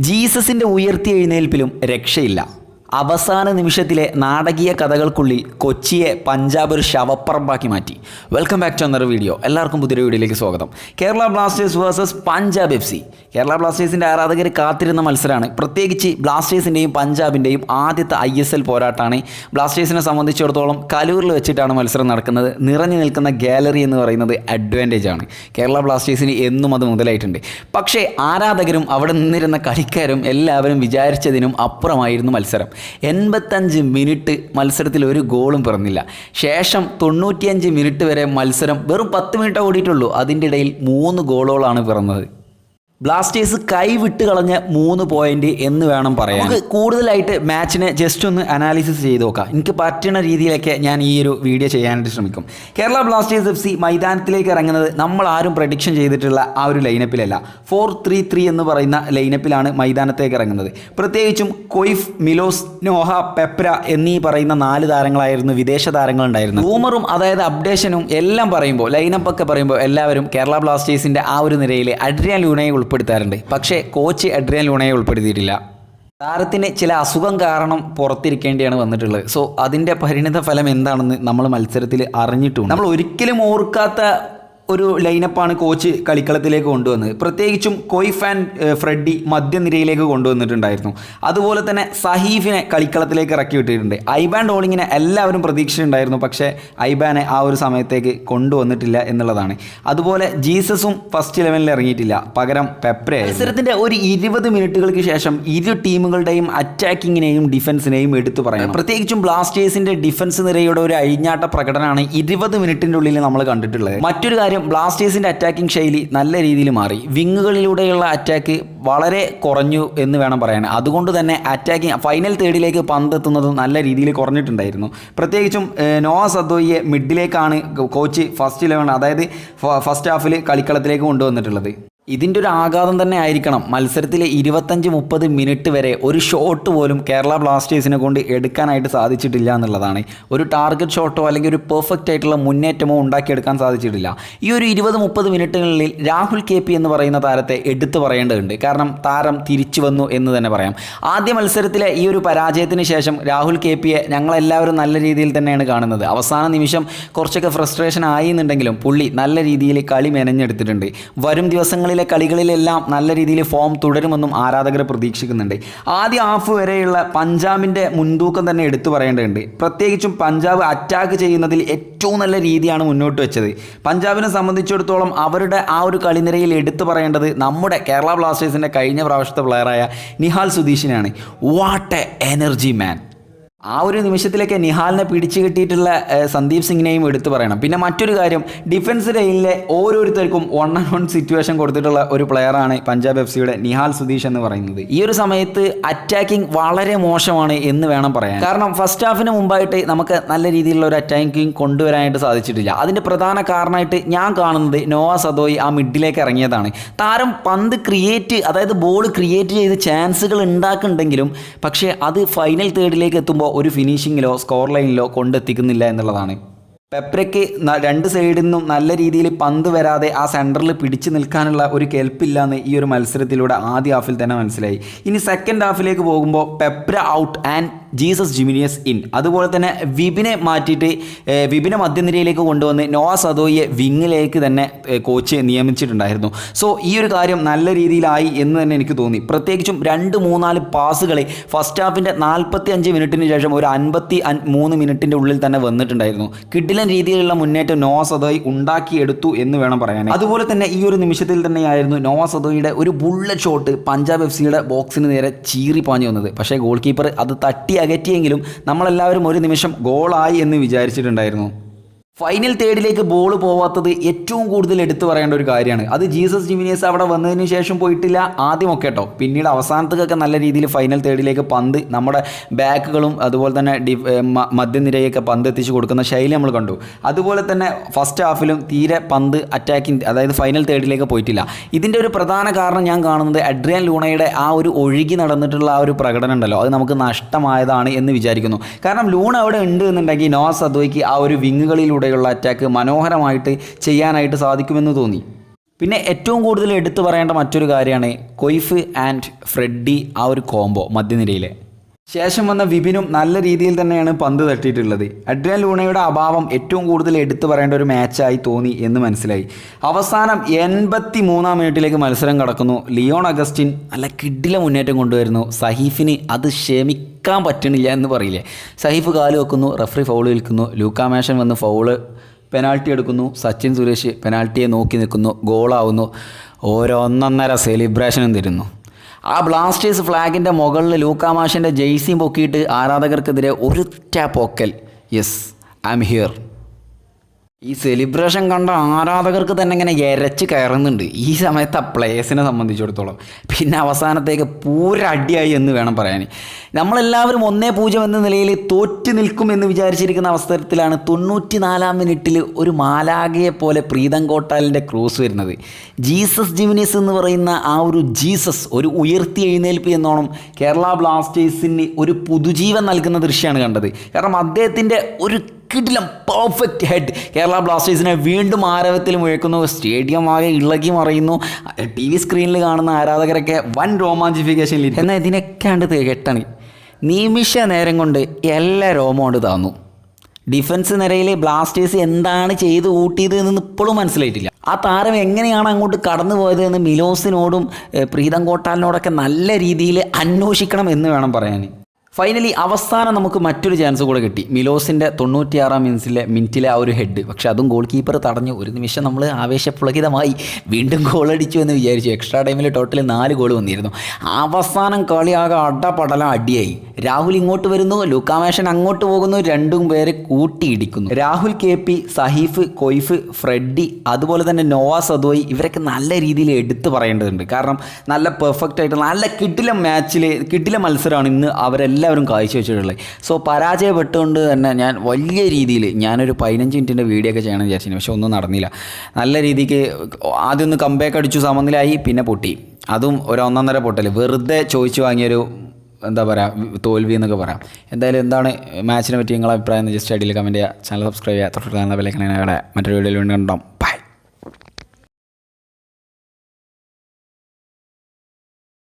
ജീസസിന്റെ ഉയർത്തിയ എഴുന്നേൽപ്പിലും രക്ഷയില്ല. അവസാന നിമിഷത്തിലെ നാടകീയ കഥകൾക്കുള്ളിൽ കൊച്ചിയെ പഞ്ചാബ് ഒരു ശവപ്പറമ്പാക്കി മാറ്റി. Welcome back to another video എല്ലാവർക്കും പുതിയൊരു വീഡിയോയിലേക്ക് സ്വാഗതം. Kerala Blasters versus Punjab F C. Kerala ബ്ലാസ്റ്റേഴ്സിന്റെ ആരാധകർ കാത്തിരുന്ന മത്സരമാണ്. പ്രത്യേകിച്ച് ബ്ലാസ്റ്റേഴ്സിന്റെയും പഞ്ചാബിന്റെയും ആദ്യത്തെ ഐ എസ് എൽ പോരാട്ടമാണ്. ബ്ലാസ്റ്റേഴ്സിനെ സംബന്ധിച്ചിടത്തോളം കലൂരിൽ വെച്ചിട്ടാണ് മത്സരം നടക്കുന്നത്. നിറഞ്ഞു നിൽക്കുന്ന ഗാലറി എന്ന് പറയുന്നത് അഡ്വാന്റേജ് ആണ്. കേരള ബ്ലാസ്റ്റേഴ്സിന് എന്നും അത് മുതലായിട്ടുണ്ട്. പക്ഷേ ആരാധകരും അവിടെ നിന്നിരുന്ന കളിക്കാരും എല്ലാവരും വിചാരിച്ചതിനും അപ്പുറമായിരുന്നു മത്സരം. എൺപത്തഞ്ച് മിനിറ്റ് മത്സരത്തിൽ ഒരു ഗോളും പിറന്നില്ല. ശേഷം തൊണ്ണൂറ്റിയഞ്ച് മിനിറ്റ് വരെ മത്സരം വെറും പത്ത് മിനിറ്റ് ഓടിയിട്ടുള്ളൂ. അതിന്റെ ഇടയിൽ മൂന്ന് ഗോളുകളാണ് പിറന്നത്. ബ്ലാസ്റ്റേഴ്സ് കൈവിട്ട് കളഞ്ഞ മൂന്ന് പോയിന്റ് എന്ന് വേണം പറയാൻ. നമുക്ക് കൂടുതലായിട്ട് മാച്ചിനെ ജസ്റ്റ് ഒന്ന് അനാലിസിസ് ചെയ്ത് നോക്കാം. എനിക്ക് പറ്റുന്ന രീതിയിലൊക്കെ ഞാൻ ഈ ഒരു വീഡിയോ ചെയ്യാനായിട്ട് ശ്രമിക്കും. കേരള ബ്ലാസ്റ്റേഴ്സ് എഫ് സി മൈതാനത്തിലേക്ക് ഇറങ്ങുന്നത് നമ്മൾ ആരും പ്രഡിക്ഷൻ ചെയ്തിട്ടുള്ള ആ ഒരു ലൈനപ്പിലല്ല ഫോർ ത്രീ ത്രീ എന്ന് പറയുന്ന ലൈനപ്പിലാണ് മൈതാനത്തേക്ക് ഇറങ്ങുന്നത്. പ്രത്യേകിച്ചും കൊയ്ഫ് മിലോസ് നോഹ പെപ്ര എന്നീ പറയുന്ന നാല് താരങ്ങളായിരുന്നു വിദേശ താരങ്ങൾ ഉണ്ടായിരുന്നു റൂമറും അതായത് അപ്ഡേഷനും എല്ലാം പറയുമ്പോൾ ലൈനപ്പൊക്കെ പറയുമ്പോൾ എല്ലാവരും കേരള ബ്ലാസ്റ്റേഴ്സിന്റെ ആ ഒരു നിരയിൽ അഡ്രിയാൻ ലൂണയെ ഉൾപ്പെടുത്താറുണ്ട്. പക്ഷേ കോച്ച് അഡ്രിയൻ ലൂണയെ ഉൾപ്പെടുത്തിയിട്ടില്ല. താരത്തിന് ചില അസുഖം കാരണം പുറത്തിരിക്കേണ്ടിയാണ് വന്നിട്ടുള്ളത്. സോ അതിന്റെ പരിണിത ഫലം എന്താണെന്ന് നമ്മൾ മത്സരത്തിൽ അറിഞ്ഞിട്ടുണ്ട്. നമ്മൾ ഒരിക്കലും ഓർക്കാത്ത ഒരു ലൈനപ്പാണ് കോച്ച് കളിക്കളത്തിലേക്ക് കൊണ്ടുവന്നത്. പ്രത്യേകിച്ചും കൊയ്ഫ് ആൻഡ് ഫ്രെഡി മധ്യനിരയിലേക്ക് കൊണ്ടുവന്നിട്ടുണ്ടായിരുന്നു. അതുപോലെ തന്നെ സഹീഫിനെ കളിക്കളത്തിലേക്ക് ഇറക്കി വിട്ടിട്ടുണ്ട്. ഐബാൻ ഡോളിങ്ങിനെ എല്ലാവരും പ്രതീക്ഷയുണ്ടായിരുന്നു പക്ഷേ ഐബാനെ ആ ഒരു സമയത്തേക്ക് കൊണ്ടുവന്നിട്ടില്ല എന്നുള്ളതാണ്. അതുപോലെ ജീസസും ഫസ്റ്റ് ഇലവനിൽ ഇറങ്ങിയിട്ടില്ല. പകരം പെപ്രെ മത്സരത്തിന്റെ ഒരു ഇരുപത് മിനിറ്റുകൾക്ക് ശേഷം ഇരു ടീമുകളുടെയും അറ്റാക്കിങ്ങിനെയും ഡിഫൻസിനെയും എടുത്തു പറയണം. പ്രത്യേകിച്ചും ബ്ലാസ്റ്റേഴ്സിന്റെ ഡിഫൻസ് നിരയുടെ ഒരു അഴിഞ്ഞാട്ട പ്രകടനമാണ് ഇരുപത് മിനിറ്റിന്റെ ഉള്ളിൽ നമ്മൾ കണ്ടിട്ടുള്ളത്. മറ്റൊരു കാര്യം ബ്ലാസ്റ്റേഴ്സിന്റെ അറ്റാക്കിംഗ് ശൈലി നല്ല രീതിയിൽ മാറി. വിങ്ങുകളിലൂടെയുള്ള അറ്റാക്ക് വളരെ കുറഞ്ഞു എന്ന് വേണം പറയാൻ. അതുകൊണ്ട് തന്നെ അറ്റാക്കിംഗ് ഫൈനൽ തേർഡിലേക്ക് പന്തെത്തുന്നത് നല്ല രീതിയിൽ കുറഞ്ഞിട്ടുണ്ടായിരുന്നു. പ്രത്യേകിച്ചും നോ നോവ സദോയെ മിഡിലേക്കാണ് കോച്ച് ഫസ്റ്റ് ഇലവൻ അതായത് ഫസ്റ്റ് ഹാഫിൽ കളിക്കളത്തിലേക്ക് കൊണ്ടുവന്നിട്ടുള്ളത്. ഇതിന്റെ ഒരു ആഘാതം തന്നെ ആയിരിക്കണം. മത്സരത്തിലെ ഇരുപത്തഞ്ച് മുപ്പത് മിനിറ്റ് വരെ ഒരു ഷോട്ട് പോലും കേരള ബ്ലാസ്റ്റേഴ്സിനെ കൊണ്ട് എടുക്കാനായിട്ട് സാധിച്ചിട്ടില്ല എന്നുള്ളതാണ്. ഒരു ടാർഗറ്റ് ഷോട്ടോ അല്ലെങ്കിൽ ഒരു പെർഫെക്റ്റ് ആയിട്ടുള്ള മുന്നേറ്റമോ ഉണ്ടാക്കിയെടുക്കാൻ സാധിച്ചിട്ടില്ല. ഈ ഒരു ഇരുപത് മുപ്പത് മിനിറ്റുകളിൽ രാഹുൽ കെ എന്ന് പറയുന്ന താരത്തെ എടുത്തു പറയേണ്ടതുണ്ട്. കാരണം താരം തിരിച്ചു വന്നു എന്ന് തന്നെ പറയാം. ആദ്യ മത്സരത്തിലെ ഈ ഒരു പരാജയത്തിന് ശേഷം രാഹുൽ കെ പിയെ ഞങ്ങളെല്ലാവരും നല്ല രീതിയിൽ തന്നെയാണ് കാണുന്നത്. അവസാന നിമിഷം കുറച്ചൊക്കെ ഫ്രസ്ട്രേഷൻ ആയി എന്നുണ്ടെങ്കിലും പുള്ളി നല്ല രീതിയിൽ കളി മെനഞ്ഞെടുത്തിട്ടുണ്ട്. വരും ദിവസങ്ങളിലെ കളികളിലെല്ലാം നല്ല രീതിയിൽ ഫോം തുടരുമെന്നും ആരാധകർ പ്രതീക്ഷിക്കുന്നുണ്ട്. ആദ്യ ഹാഫ് വരെയുള്ള പഞ്ചാബിന്റെ മുൻതൂക്കം തന്നെ എടുത്തു പറയേണ്ടതുണ്ട്. പ്രത്യേകിച്ചും പഞ്ചാബ് അറ്റാക്ക് ചെയ്യുന്നതിൽ ഏറ്റവും നല്ല രീതിയാണ് മുന്നോട്ട് വെച്ചത്. പഞ്ചാബിനെ സംബന്ധിച്ചിടത്തോളം അവരുടെ ആ ഒരു കളിനിരയിൽ എടുത്തു പറയേണ്ടത് നമ്മുടെ കേരള ബ്ലാസ്റ്റേഴ്സിന്റെ കഴിഞ്ഞ പ്രാവശ്യത്തെ പ്ലെയറായ നിഹാൽ സുധീഷിനാണ്. വാട്ട് എ എനർജി മാൻ ആ ഒരു നിമിഷത്തിലൊക്കെ നിഹാലിനെ പിടിച്ചു കിട്ടിയിട്ടുള്ള സന്ദീപ് സിംഗിനെയും എടുത്തു പറയണം. പിന്നെ മറ്റൊരു കാര്യം ഡിഫൻസ് ലൈനിലെ ഓരോരുത്തർക്കും വൺ ആൻഡ് വൺ സിറ്റുവേഷൻ കൊടുത്തിട്ടുള്ള ഒരു പ്ലെയറാണ് പഞ്ചാബ് എഫ് സിയുടെ നിഹാൽ സുധീഷ് എന്ന് പറയുന്നത്. ഈ ഒരു സമയത്ത് അറ്റാക്കിംഗ് വളരെ മോശമാണ് എന്ന് വേണം പറയാൻ. കാരണം ഫസ്റ്റ് ഹാഫിന് മുമ്പായിട്ട് നമുക്ക് നല്ല രീതിയിലുള്ള ഒരു അറ്റാക്കിംഗ് കൊണ്ടുവരാനായിട്ട് സാധിച്ചിട്ടില്ല. അതിന്റെ പ്രധാന കാരണമായിട്ട് ഞാൻ കാണുന്നത് നോവ സദോയി ആ മിഡിലേക്ക് ഇറങ്ങിയതാണ്. താരം പന്ത് ക്രിയേറ്റ് അതായത് ബോൾ ക്രിയേറ്റ് ചെയ്ത് ചാൻസുകൾ ഉണ്ടാക്കുന്നുണ്ടെങ്കിലും പക്ഷേ അത് ഫൈനൽ തേർഡിലേക്ക് എത്തുമ്പോൾ ഒരു ഫിനിഷിങ്ങിലോ സ്കോർ ലൈനിലോ കൊണ്ടെത്തിക്കുന്നില്ല എന്നുള്ളതാണ്. പെപ്രയ്ക്ക് രണ്ട് സൈഡിൽ നിന്നും നല്ല രീതിയിൽ പന്ത് വരാതെ ആ സെന്ററിൽ പിടിച്ചു നിൽക്കാനുള്ള ഒരു കെൽപ്പില്ല എന്ന് ഈ ഒരു മത്സരത്തിലൂടെ ആദ്യ ഹാഫിൽ തന്നെ മനസ്സിലായി. ഇനി സെക്കൻഡ് ഹാഫിലേക്ക് പോകുമ്പോൾ Peprah out and Jesus Jimenez in. അതുപോലെ തന്നെ വിപിനെ മാറ്റിയിട്ട് വിപിനെ മധ്യനിരയിലേക്ക് കൊണ്ടുവന്ന് നോവാ സദോയെ വിങ്ങിലേക്ക് തന്നെ കോച്ച് നിയമിച്ചിട്ടുണ്ടായിരുന്നു. സോ ഈ ഒരു കാര്യം നല്ല രീതിയിലായി എന്ന് തന്നെ എനിക്ക് തോന്നി. പ്രത്യേകിച്ചും രണ്ട് മൂന്നാൽ പാസുകളെ ഫസ്റ്റ് ഹാഫിന്റെ നാൽപ്പത്തി അഞ്ച് മിനിറ്റിന് ശേഷം ഒരു അൻപത്തി അൻ- മൂന്ന് മിനിറ്റിന്റെ ഉള്ളിൽ തന്നെ വന്നിട്ടുണ്ടായിരുന്നു. കിഡിലൻ രീതിയിലുള്ള മുന്നേറ്റം നോവാ സദോയ് ഉണ്ടാക്കിയെടുത്തു എന്ന് വേണം പറയാൻ. അതുപോലെ തന്നെ ഈ ഒരു നിമിഷത്തിൽ തന്നെയായിരുന്നു നോവാ സദോയുടെ ഒരു ബുള്ളറ്റ് ഷോട്ട് പഞ്ചാബ് എഫ് സിയുടെ ബോക്സിന് നേരെ ചീറി പാഞ്ഞു വന്നത്. പക്ഷേ ഗോൾ കീപ്പർ അത് തട്ടി അകറ്റിയെങ്കിലും നമ്മളെല്ലാവരും ഒരു നിമിഷം ഗോളായി എന്ന് വിചാരിച്ചിട്ടുണ്ടായിരുന്നു. ഫൈനൽ തേർഡിലേക്ക് ബോൾ പോവാത്തത് ഏറ്റവും കൂടുതൽ എടുത്തു പറയേണ്ട ഒരു കാര്യമാണ്. അത് ജീസസ് ജിമിനിയസ് അവിടെ വന്നതിന് ശേഷം പോയിട്ടില്ല. ആദ്യമൊക്കെ കേട്ടോ പിന്നീട് അവസാനത്തേക്കൊക്കെ നല്ല രീതിയിൽ ഫൈനൽ തേർഡിലേക്ക് പന്ത് നമ്മുടെ ബാക്കുകളും അതുപോലെ തന്നെ ഡി മധ്യനിരയൊക്കെ പന്ത് എത്തിച്ചു കൊടുക്കുന്ന ശൈലി നമ്മൾ കണ്ടു. അതുപോലെ തന്നെ ഫസ്റ്റ് ഹാഫിലും തീരെ പന്ത് അറ്റാക്കിംഗ് അതായത് ഫൈനൽ തേർഡിലേക്ക് പോയിട്ടില്ല. ഇതിന്റെ ഒരു പ്രധാന കാരണം ഞാൻ കാണുന്നത് അഡ്രിയൻ ലൂണയുടെ ആ ഒരു ഒഴുകി നടന്നിട്ടുള്ള ആ ഒരു പ്രകടനം ഉണ്ടല്ലോ. അത് നമുക്ക് നഷ്ടമായതാണ് എന്ന് വിചാരിക്കുന്നു. കാരണം ലൂൺ അവിടെ ഉണ്ട് എന്നുണ്ടെങ്കിൽ നോസ് അദ്വയ്ക്ക് ആ ഒരു വിങ്ങുകളിലൂടെയുള്ള അറ്റാക്ക് മനോഹരമായിട്ട് ചെയ്യാനായിട്ട് സാധിക്കുമെന്ന് തോന്നി. പിന്നെ ഏറ്റവും കൂടുതൽ എടുത്തു പറയേണ്ട മറ്റൊരു കാര്യമാണ് കൊയ്ഫ് ആൻഡ് ഫ്രെഡ്ഡി ആ ഒരു കോംബോ മധ്യനിരയിലെ. ശേഷം വന്ന വിപിനും നല്ല രീതിയിൽ തന്നെയാണ് പന്ത് തട്ടിയിട്ടുള്ളത്. അഡ്രിയൻ ലൂണയുടെ അഭാവം ഏറ്റവും കൂടുതൽ എടുത്തു പറയേണ്ട ഒരു മാച്ചായി തോന്നി എന്ന് മനസ്സിലായി. അവസാനം എൺപത്തി മൂന്നാം മിനിറ്റിലേക്ക് മത്സരം കടക്കുന്നു. ലിയോൺ അഗസ്റ്റിൻ നല്ല കിഡിലെ മുന്നേറ്റം കൊണ്ടുവരുന്നു. സഹീഫിന് അത് ക്ഷമിക്കാൻ പറ്റണില്ല എന്ന് പറയില്ലേ. സഹീഫ് കാൽ വെക്കുന്നു റഫറി ഫൗൾ വിൽക്കുന്നു ലൂക്കാമേഷൻ വന്ന് ഫൗൾ പെനാൾട്ടി എടുക്കുന്നു. സച്ചിൻ സുരേഷ് പെനാൾട്ടിയെ നോക്കി നിൽക്കുന്നു. ഗോളാവുന്നു. ഓരോന്നൊന്നര സെലിബ്രേഷനും തരുന്നു. ആ ബ്ലാസ്റ്റേഴ്സ് ഫ്ലാഗിന്റെ മുകളിൽ ലൂക്കാമാഷിന്റെ ജെയ്സിയും പൊക്കിയിട്ട് ആരാധകർക്കെതിരെ ഒരു പൊക്കൽ യെസ് ഐ എം ഹിയർ ഈ സെലിബ്രേഷൻ കണ്ട ആരാധകർക്ക് തന്നെ ഇങ്ങനെ എരച്ച് കയറുന്നുണ്ട്. ഈ സമയത്ത് ആ പ്ലേസിനെ സംബന്ധിച്ചിടത്തോളം. പിന്നെ അവസാനത്തേക്ക് പൂരടിയായി എന്ന് വേണം പറയാൻ നമ്മളെല്ലാവരും ഒന്നേ പൂജ്യം എന്ന നിലയിൽ തോറ്റു നിൽക്കുമെന്ന് വിചാരിച്ചിരിക്കുന്ന അവസരത്തിലാണ് തൊണ്ണൂറ്റി നാലാം മിനിറ്റിൽ ഒരു മാലാകയെ പോലെ പ്രീതം കോട്ടാലിന്റെ ക്രൂസ് വരുന്നത്. ജീസസ് ജിമിനിസ് എന്ന് പറയുന്ന ആ ഒരു ജീസസ് ഒരു ഉയർത്തി എഴുന്നേൽപ്പ് എന്നോണം കേരള ബ്ലാസ്റ്റേഴ്സിന് ഒരു പുതുജീവൻ നൽകുന്ന ദൃശ്യമാണ് കണ്ടത്. കാരണം അദ്ദേഹത്തിന്റെ ഒരു കിടിലം പെർഫെക്റ്റ് ഹെഡ് കേരള ബ്ലാസ്റ്റേഴ്സിനെ വീണ്ടും ആരവത്തിൽ മുഴക്കുന്നു. സ്റ്റേഡിയം ആകെ ഇളകി മറയുന്നു. ടി വി സ്ക്രീനിൽ കാണുന്ന ആരാധകരൊക്കെ വൻ രോമാഞ്ചിഫിക്കേഷനിൽ എന്നാൽ ഇതിനൊക്കെ ഉണ്ട് കെട്ടാണ്. നിമിഷ നേരം കൊണ്ട് എല്ലാ രോമം കൊണ്ട് താന്നു. ഡിഫൻസ് നിരയിൽ ബ്ലാസ്റ്റേഴ്സ് എന്താണ് ചെയ്ത് കൂട്ടിയത് എന്ന് ഇപ്പോഴും മനസ്സിലായിട്ടില്ല. ആ താരം എങ്ങനെയാണ് അങ്ങോട്ട് കടന്നു പോയത് എന്ന് മിലോസിനോടും പ്രീതം കോട്ടാലിനോടൊക്കെ നല്ല രീതിയിൽ അന്വേഷിക്കണം എന്ന് വേണം പറയാൻ. ഫൈനലി അവസാനം നമുക്ക് മറ്റൊരു ചാൻസ് കൂടെ കിട്ടി. മിലോസിന്റെ തൊണ്ണൂറ്റിയാറാം മിനിറ്റ്സിലെ മിനിറ്റിലെ ആ ഒരു ഹെഡ് പക്ഷെ അതും ഗോൾ കീപ്പർ തടഞ്ഞു. ഒരു നിമിഷം നമ്മൾ ആവേശപുളകിതമായി വീണ്ടും ഗോൾ അടിച്ചു എന്ന് വിചാരിച്ചു. എക്സ്ട്രാ ടൈമിൽ ടോട്ടൽ നാല് ഗോൾ വന്നിരുന്നു. അവസാനം കളിയാകെ അടപടലം അടിയായി. രാഹുൽ ഇങ്ങോട്ട് വരുന്നു. ലുക്കാമേഷൻ അങ്ങോട്ട് പോകുന്നു. രണ്ടും പേരെ കൂട്ടിയിടിക്കുന്നു. Rahul K P Saheef Coeff Freddy അതുപോലെ തന്നെ നോവ സദോയി ഇവരൊക്കെ നല്ല രീതിയിൽ എടുത്തു പറയേണ്ടതുണ്ട്. കാരണം നല്ല പെർഫെക്റ്റ് ആയിട്ട് നല്ല കിടില മാച്ചിൽ കിടില മത്സരമാണ് ഇന്ന് അവരെല്ലാവരും കാഴ്ചവെച്ചിട്ടുള്ളത് സോ പരാജയപ്പെട്ടുകൊണ്ട് തന്നെ ഞാൻ വലിയ രീതിയിൽ ഞാനൊരു പതിനഞ്ച് മിനിറ്റിന്റെ വീഡിയോ ഒക്കെ ചെയ്യണമെന്ന് വിചാരിച്ചിരുന്നു. പക്ഷെ ഒന്നും നടന്നില്ല. നല്ല രീതിക്ക് ആദ്യം ഒന്ന് കമ്പേക്ക് അടിച്ചു സമനിലായി പിന്നെ പൊട്ടി. അതും ഒരു ഒന്നൊന്നര പൊട്ടൽ വെറുതെ ചോദിച്ചു വാങ്ങിയൊരു എന്താ പറയുക തോൽവി എന്നൊക്കെ പറയാം. എന്തായാലും എന്താണ് മാച്ചിനെ പറ്റി നിങ്ങളുടെ അഭിപ്രായം? ജസ്റ്റ് അടിയിൽ കമന്റ് ചെയ്യുക. ചാനൽ സബ്സ്ക്രൈബ് ചെയ്യുക. തൊട്ട് കാണുന്ന വിലക്കണേ മറ്റൊരു വീഡിയോയിൽ വീണ്ടും കണ്ടോം